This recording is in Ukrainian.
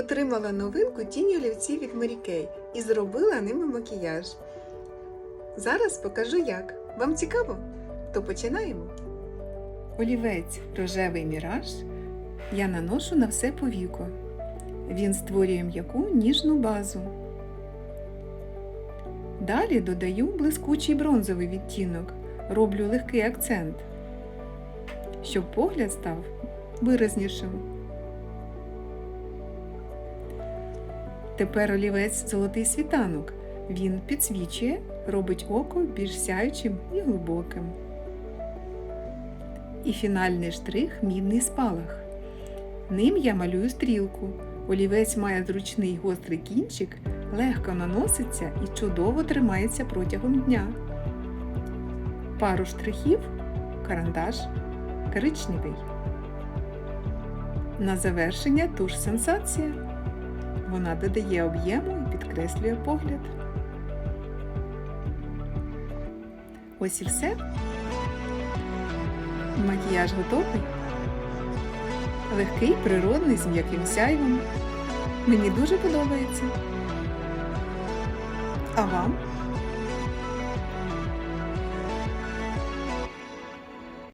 отримала новинку тіні олівці від Mary Kay і зробила ними макіяж. Зараз покажу як. Вам цікаво? То починаємо. Олівець рожевий міраж я наношу на все повіко. Він створює м'яку ніжну базу. Далі додаю блискучий бронзовий відтінок, роблю легкий акцент, щоб погляд став виразнішим. Тепер олівець золотий світанок. Він підсвічує, робить око більш сяючим і глибоким. І фінальний штрих мідний спалах. Ним я малюю стрілку. Олівець має зручний гострий кінчик, легко наноситься і чудово тримається протягом дня. Пару штрихів, карандаш, коричневий. На завершення туш сенсація. Вона додає об'єму і підкреслює погляд. Ось і все. Макіяж готовий. Легкий, природний, з м'яким сяйвом. Мені дуже подобається. А вам?